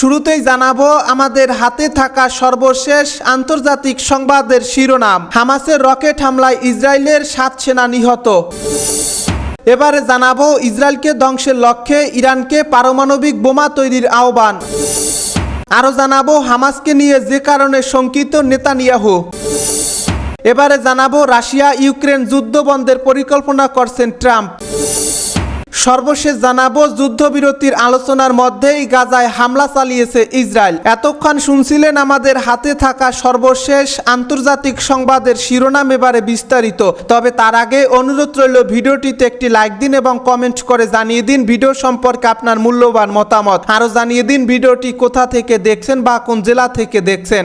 শুরুতেই জানাব, আমাদের হাতে থাকা সর্বশেষ আন্তর্জাতিক সংবাদের শিরোনাম, হামাসের রকেট হামলায় ইসরায়েলের সাত সেনা নিহত। এবারে জানাব, ইসরায়েলকে ধ্বংসের লক্ষ্যে ইরানকে পারমাণবিক বোমা তৈরির আহ্বান। আরও জানাব, হামাসকে নিয়ে যে কারণে শঙ্কিত নেতানিয়াহু। এবারে জানাব, রাশিয়া ইউক্রেন যুদ্ধ বন্ধের পরিকল্পনা করছেন ট্রাম্প। সর্বশেষ জানাব, যুদ্ধবিরতির আলোচনার মধ্যেই গাজায় হামলা চালিয়েছে ইসরায়েল। এতক্ষণ শুনছিলেন আমাদের হাতে থাকা সর্বশেষ আন্তর্জাতিক সংবাদের শিরোনাম এবারে বিস্তারিত। তবে তার আগে অনুরোধ রইল ভিডিওটিতে একটি লাইক দিন এবং কমেন্ট করে জানিয়ে দিন ভিডিও সম্পর্কে আপনার মূল্যবান মতামত। আরও জানিয়ে দিন ভিডিওটি কোথা থেকে দেখছেন বা কোন জেলা থেকে দেখছেন।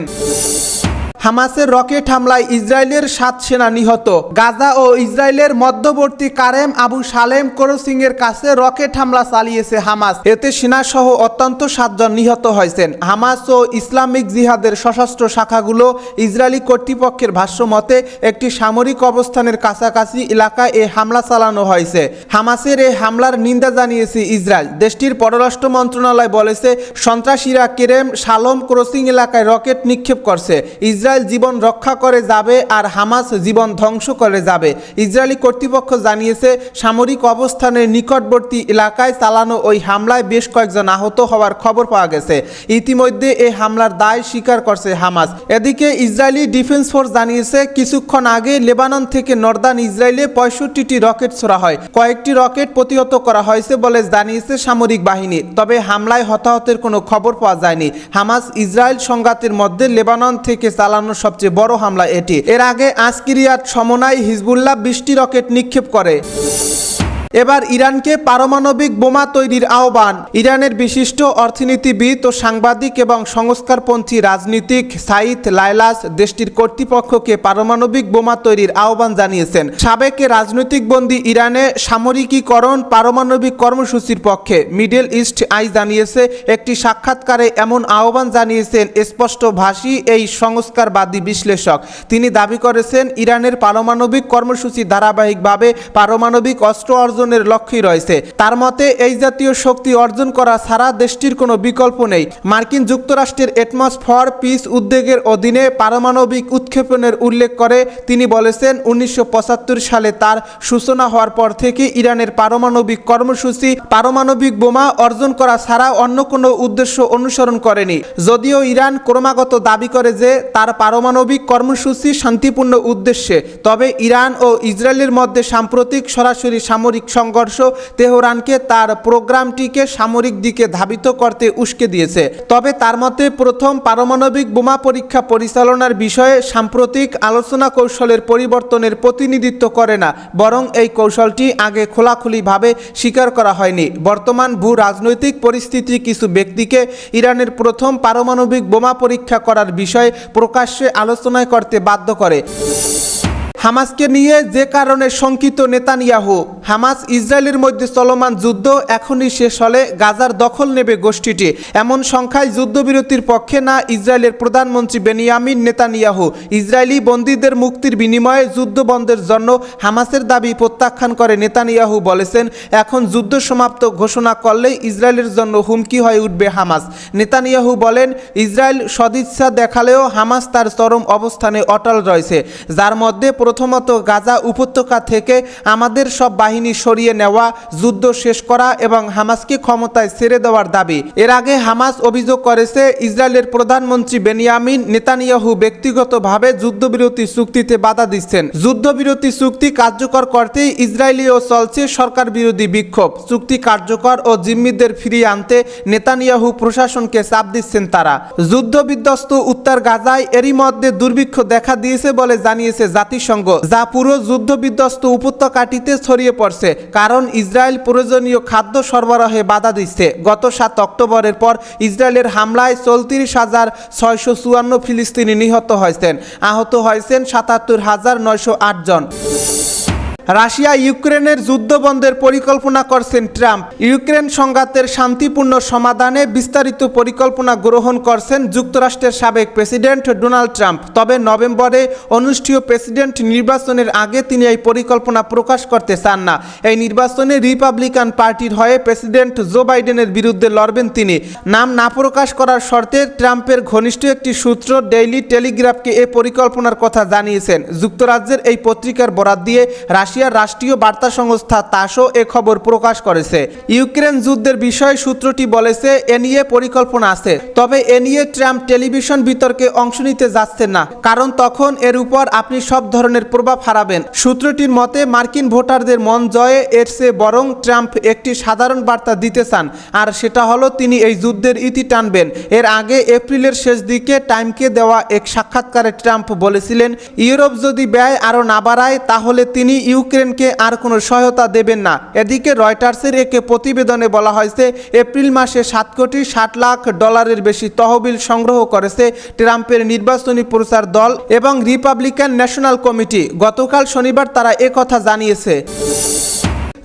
হামাসের রকেট হামলায় ইসরায়েলের সাত সেনা নিহত। গাজা ও ইসরায়েলের মধ্যবর্তী কারেম আবু সালেম ক্রসিং এর কাছে রকেট হামলা চালিয়েছে হামাস। এতে সেনা সহ অত্যন্ত সাতজন নিহত হয়েছেন। হামাস ও ইসলামিক জিহাদের সশস্ত্র শাখাগুলো ইসরায়েলি কর্তৃপক্ষের ভাষ্য মতে, একটি সামরিক অবস্থানের কাছাকাছি এলাকায় এ হামলা চালানো হয়েছে। হামাসের এই হামলার নিন্দা জানিয়েছে ইসরায়েল। দেশটির পররাষ্ট্র মন্ত্রণালয় বলেছে, সন্ত্রাসীরা কেরেম সালম ক্রসিং এলাকায় রকেট নিক্ষেপ করছে। ইসরায়েল জীবন রক্ষা করে যাবে আর হামাস জীবন ধ্বংস করে যাবে। ইসরায়েলি কর্তৃপক্ষ জানিয়েছে, সামরিক অবস্থানের নিকটবর্তী এলাকায় চালানো ওই হামলায় বেশ কয়েকজন আহত হওয়ার খবর পাওয়া গেছে। ইতিমধ্যে এই হামলার দায় স্বীকার করছে হামাস। এদিকে ইসরায়েলি ডিফেন্স ফোর্স জানিয়েছে, কিছুক্ষণ আগে লেবানন থেকে নর্দার্ন ইসরায়েলে পঁয়ষট্টিটি রকেট ছোড়া হয়। কয়েকটি রকেট প্রতিহত করা হয়েছে বলে জানিয়েছে সামরিক বাহিনী, তবে হামলায় হতাহতের কোনো খবর পাওয়া যায়নি। হামাস ইসরায়েল সংঘাতের মধ্যে লেবানন থেকে চালানো সবচেয়ে বড় হামলা এটি। এর আগে আজকিরিয়াত সমনায় হিজবুল্লাহ বৃষ্টি রকেট নিক্ষেপ করে। এবার ইরানকে পারমাণবিক বোমা তৈরির আহ্বান। ইরানের বিশিষ্ট অর্থনীতিবিদ ও সাংবাদিক এবং সংস্কারপন্থী রাজনীতিক সাইদ লাইলাস দেশটির কর্তৃপক্ষকে পারমাণবিক বোমা তৈরির আহ্বান জানিয়েছেন। সাবেক রাজনৈতিক বন্দী ইরানে সামরিকীকরণ পারমাণবিক কর্মসূচির পক্ষে মিডল ইস্ট আই জানিয়েছে, একটি সাক্ষাৎকারে এমন আহ্বান জানিয়েছেন স্পষ্ট ভাষী এই সংস্কারবাদী বিশ্লেষক। তিনি দাবি করেছেন, ইরানের পারমাণবিক কর্মসূচি ধারাবাহিকভাবে পারমাণবিক অস্ত্র অর্জনের লক্ষ্যই রয়েছে। তার মতে, এই জাতীয় শক্তি অর্জন করা ছাড়া দেশটির কোনো বিকল্প নেই। মার্কিন যুক্তরাষ্ট্রের এটমস ফর পিস উদ্যোগের অধীনে পারমাণবিক উৎক্ষেপণের উল্লেখ করে তিনি বলেছেন, উনিশশো সালে তার সূচনা হওয়ার পর থেকে ইরানের পারমাণবিক কর্মসূচি, পারমাণবিক বোমা অর্জন করা ছাড়া অন্য কোনো উদ্দেশ্য অনুসরণ করেনি। যদিও ইরান ক্রমাগত দাবি করে যে তার পারমাণবিক কর্মসূচি শান্তিপূর্ণ উদ্দেশ্যে, তবে ইরান ও ইসরায়েলের মধ্যে সাম্প্রতিক সরাসরি সামরিক সংঘর্ষ তেহরানকে তার প্রোগ্রামটিকে সামরিক দিকে ধাবিত করতে উস্কে দিয়েছে। তবে তার মতে প্রথম পারমাণবিক বোমা পরীক্ষা পরিচালনার বিষয়ে সাম্প্রতিক আলোচনা কৌশলের পরিবর্তনের প্রতিনিধিত্ব করে না, বরং এই কৌশলটি আগে খোলাখুলিভাবে স্বীকার করা হয়নি। বর্তমান ভূ রাজনৈতিক পরিস্থিতি কিছু ব্যক্তিকে ইরানের প্রথম পারমাণবিক বোমা পরীক্ষা করার বিষয়ে প্রকাশ্যে আলোচনায় করতে বাধ্য করে। হামাসকে নিয়ে যে কারণে শঙ্কিত নেতানিয়াহু, হামাস ইসরায়েলের মধ্যে চলমান যুদ্ধ এখনই শেষ হলে গাজার দখল নেবে গোষ্ঠীটি। এমন সংখ্যায় যুদ্ধবিরতির পক্ষে না ইসরায়েলের প্রধানমন্ত্রী বেনিয়ামিন নেতানিয়াহু। ইসরায়েলি বন্দীদের মুক্তির বিনিময়ে যুদ্ধ বন্ধের জন্য হামাসের দাবি প্রত্যাখ্যান করে নেতানিয়াহু বলেছেন, এখন যুদ্ধ সমাপ্ত ঘোষণা করলেই ইসরায়েলের জন্য হুমকি হয়ে উঠবে হামাস। নেতানিয়াহু বলেন, ইসরায়েল সদিচ্ছা দেখালেও হামাস তার চরম অবস্থানে অটল রয়েছে, যার মধ্যে প্রথমত গাজা উপত্যকা থেকে আমাদের সব বাহিনী সরিয়ে নেওয়া, যুদ্ধ শেষ করা এবং হামাসকে ক্ষমতায় ছেড়ে দেওয়ার দাবি। এর আগে হামাস অভিযোগ করেছে, ইসরায়েলের প্রধানমন্ত্রী বেনিয়ামিন নেতানিয়াহু ব্যক্তিগতভাবে যুদ্ধবিরতি চুক্তিতে বাধা দিচ্ছেন। যুদ্ধবিরতি চুক্তি কার্যকর করতেই ইসরায়েলিও চলছে সরকার বিরোধী বিক্ষোভ। চুক্তি কার্যকর ও জিম্মিদের ফিরিয়ে আনতে নেতানিয়াহু প্রশাসনকে চাপ দিচ্ছেন তারা। যুদ্ধবিধ্বস্ত উত্তর গাজায় এরই মধ্যে দুর্ভিক্ষ দেখা দিয়েছে বলে জানিয়েছে জাতিসংঘ। যা পুরো যুদ্ধ বিধ্বস্ত উপত্যকাটিতে ছড়িয়ে পড়ছে, কারণ ইসরায়েল প্রয়োজনীয় খাদ্য সরবরাহে বাধা দিচ্ছে। গত সাত অক্টোবরের পর ইসরায়েলের হামলায় চৌত্রিশ হাজার ছয়শো চুয়ান্ন ফিলিস্তিনি নিহত হয়েছেন। আহত হয়েছেন সাতাত্তর হাজার নয়শো আট জন। রাশিয়া ইউক্রেনের যুদ্ধ বন্ধের পরিকল্পনা করছেন ট্রাম্প। ইউক্রেন সংঘাতের শান্তিপূর্ণ সমাধানে বিস্তারিত পরিকল্পনা গ্রহণ করছেন যুক্তরাষ্ট্রের সাবেক প্রেসিডেন্ট ডোনাল্ড ট্রাম্প। তবে নভেম্বরে অনুষ্ঠেয় প্রেসিডেন্ট নির্বাচনের আগে তিনি এই পরিকল্পনা প্রকাশ করতে চান না। এই নির্বাচনে রিপাবলিকান পার্টির হয়ে প্রেসিডেন্ট জো বাইডেনের বিরুদ্ধে লড়বেন তিনি। নাম না প্রকাশ করার শর্তে ট্রাম্পের ঘনিষ্ঠ একটি সূত্র ডেইলি টেলিগ্রাফকে এই পরিকল্পনার কথা জানিয়েছেন। যুক্তরাজ্যের এই পত্রিকার বরাত দিয়ে রাশিয়ার রাষ্ট্রীয় বার্তা সংস্থা তাসও এ খবর প্রকাশ করেছে। ইউক্রেন যুদ্ধের বিষয়ে সূত্রটি বলেছে, এ নিয়ে পরিকল্পনা আছে। তবে এ নিয়ে ট্রাম্প টেলিভিশন বিতর্কে অংশ নিতে যাচ্ছেন না। কারণ তখন এর উপর আপনি সব ধরনের প্রভাব হারাবেন। সূত্রটির মতে, মার্কিন ভোটারদের মন জয়ে এর চেয়ে বরং ট্রাম্প একটি সাধারণ বার্তা দিতে চান। আর সেটা হলো, তিনি এই যুদ্ধের ইতি টানবেন। এর আগে এপ্রিলের শেষ দিকে টাইমকে দেওয়া এক সাক্ষাৎকারে ট্রাম্প বলেছিলেন, ইউরোপ যদি ব্যয় আরও না বাড়ায়, তাহলে তিনি ইউক্রেনকে আর কোনো সহায়তা দেবেন না। এদিকে রয়টার্সের একে প্রতিবেদনে বলা হয়েছে, এপ্রিল মাসে সাত কোটি ষাট লাখ ডলারের বেশি তহবিল সংগ্রহ করেছে ট্রাম্পের নির্বাচনী প্রচার দল এবং রিপাবলিকান ন্যাশনাল কমিটি। গতকাল শনিবার তারা একথা জানিয়েছে।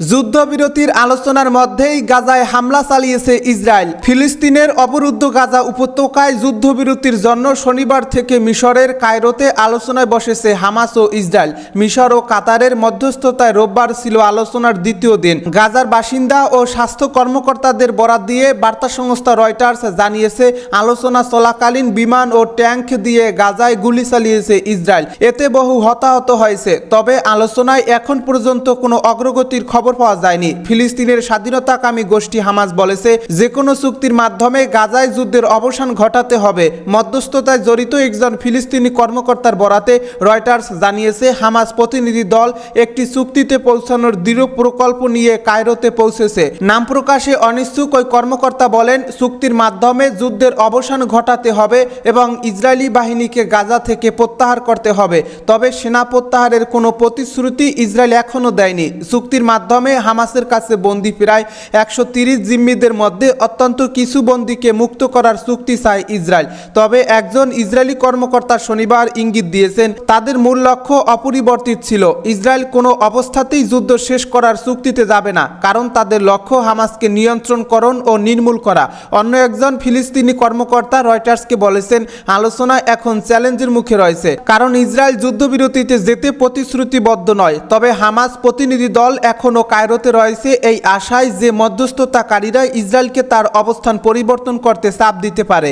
যুদ্ধবিরতির আলোচনার মধ্যেই গাজায় হামলা চালিয়েছে ইসরায়েল। ফিলিস্তিনের অবরুদ্ধ গাজা উপত্যকায় যুদ্ধবিরতির জন্য শনিবার থেকে মিশরের কায়রোতে আলোচনায় বসেছে হামাস ও ইসরায়েল। মিশর ও কাতারের মধ্যস্থতায় রোববার ছিল আলোচনার দ্বিতীয় দিন। গাজার বাসিন্দা ও স্বাস্থ্য কর্মকর্তাদের বরাত দিয়ে বার্তা সংস্থা রয়টার্স জানিয়েছে, আলোচনা চলাকালীন বিমান ও ট্যাঙ্ক দিয়ে গাজায় গুলি চালিয়েছে ইসরায়েল। এতে বহু হতাহত হয়েছে, তবে আলোচনায় এখন পর্যন্ত কোনো অগ্রগতির খবর পাওয়া যায়নি। ফিলিস্তিনের স্বাধীনতাকামী গোষ্ঠী হামাস বলেছে যে কোনো চুক্তির মাধ্যমে গাজায় যুদ্ধের অবসান ঘটাতে হবে। মধ্যস্থতায় জড়িত একজন ফিলিস্তিনি কর্মকর্তার বরাতে রয়টার্স জানিয়েছে, হামাস প্রতিনিধি দল একটি চুক্তিতে পৌঁছানোর দৃঢ় প্রকল্প নিয়ে কায়রোতে পৌঁছেছে। নাম প্রকাশে অনিচ্ছুক ওই কর্মকর্তা বলেন, চুক্তির মাধ্যমে যুদ্ধের অবসান ঘটাতে হবে এবং ইসরায়েলি বাহিনীকে গাজা থেকে প্রত্যাহার করতে হবে। তবে সেনা প্রত্যাহারের কোনো প্রতিশ্রুতি ইসরায়েল এখনও দেয়নি। চুক্তির মাধ্যমে হামাসের কাছে বন্দি প্রায় একশো তিরিশ জিম্মিদের মধ্যে অত্যন্ত কিছু বন্দিকে মুক্ত করার চুক্তি চায় ইসরায়েল। তবে একজন ইসরায়েলি কর্মকর্তা শনিবার ইঙ্গিত দিয়েছেন, তাদের মূল লক্ষ্য অপরিবর্তিত ছিল। ইসরায়েল কোনো অবস্থাতেই যুদ্ধ শেষ করার চুক্তিতে যাবে না, কারণ তাদের লক্ষ্য হামাসকে নিয়ন্ত্রণকরণ ও নির্মূল করা। অন্য একজন ফিলিস্তিনি কর্মকর্তা রয়টার্সকে বলেছেন, আলোচনা এখন চ্যালেঞ্জের মুখে রয়েছে, কারণ ইসরায়েল যুদ্ধবিরতিতে যেতে প্রতিশ্রুতিবদ্ধ নয়। তবে হামাস প্রতিনিধি দল এখনও কায়রোতে রয়েছে এই আশায় যে মধ্যস্থতাকারীরা ইসরায়েলকে তার অবস্থান পরিবর্তন করতে চাপ দিতে পারে।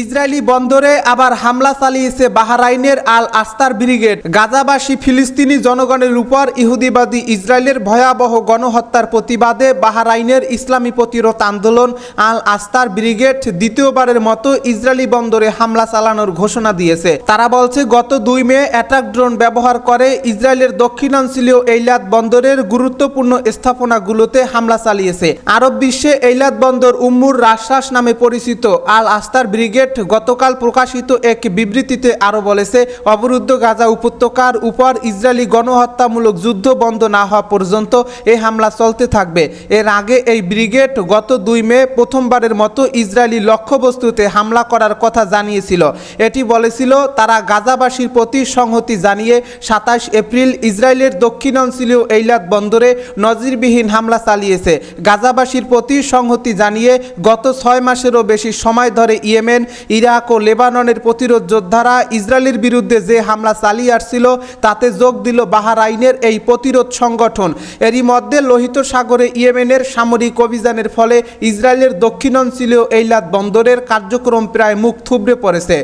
ইসরায়েলি বন্দরে আবার হামলা চালিয়েছে বাহারাইনের আল আস্তার ব্রিগেড। গাজাবাসী ফিলিস্তিনি জনগণের উপর ইহুদিবাদী ইসরায়েলের ভয়াবহ গণহত্যার প্রতিবাদে বাহারাইনের ইসলামী প্রতিরোধ আন্দোলন আল আস্তার ব্রিগেড দ্বিতীয়বারের মতো ইসরায়েলি বন্দরে হামলা চালানোর ঘোষণা দিয়েছে। তারা বলছে, গত দুই মে অ্যাটাক ড্রোন ব্যবহার করে ইসরায়েলের দক্ষিণাঞ্চলীয় এইলাদ বন্দরের গুরুত্বপূর্ণ স্থাপনাগুলোতে হামলা চালিয়েছে। আরব বিশ্বে এইলাদ বন্দর উম্মুর রাশ্বাস নামে পরিচিত আল আস্তার ব্রিগেড গতকাল প্রকাশিত এক বিবৃতিতে আরও বলেছে, অবরুদ্ধ গাজা উপত্যকার উপর ইসরায়েলি গণহত্যামূলক যুদ্ধ বন্ধ না হওয়া পর্যন্ত এই হামলা চলতে থাকবে। এর আগে এই ব্রিগেড গত দুই মে প্রথমবারের মতো ইসরায়েলি লক্ষ্যবস্তুতে হামলা করার কথা জানিয়েছিল। এটি বলেছিল, তারা গাজাবাসীর প্রতি সংহতি জানিয়ে সাতাশ এপ্রিল ইসরায়েলের দক্ষিণাঞ্চলীয় এইলাদ বন্দরে নজিরবিহীন হামলা চালিয়েছে। গাজাবাসীর প্রতি সংহতি জানিয়ে গত ছয় মাসেরও বেশি সময় ধরে ইয়েমেন ইরাক ও লেবাননের প্রতিরোধ যোদ্ধারা ইসরায়েলের বিরুদ্ধে যে হামলা চালিয়ে আসছিল, তাতে যোগ দিল বাহারাইনের এই প্রতিরোধ সংগঠন। এরই মধ্যে লোহিত সাগরে ইয়েমেনের সামরিক অভিযানের ফলে ইসরায়েলের দক্ষিণাঞ্চলীয় এইলাত বন্দরের কার্যক্রম প্রায় মুখ থুবড়ে পড়েছে।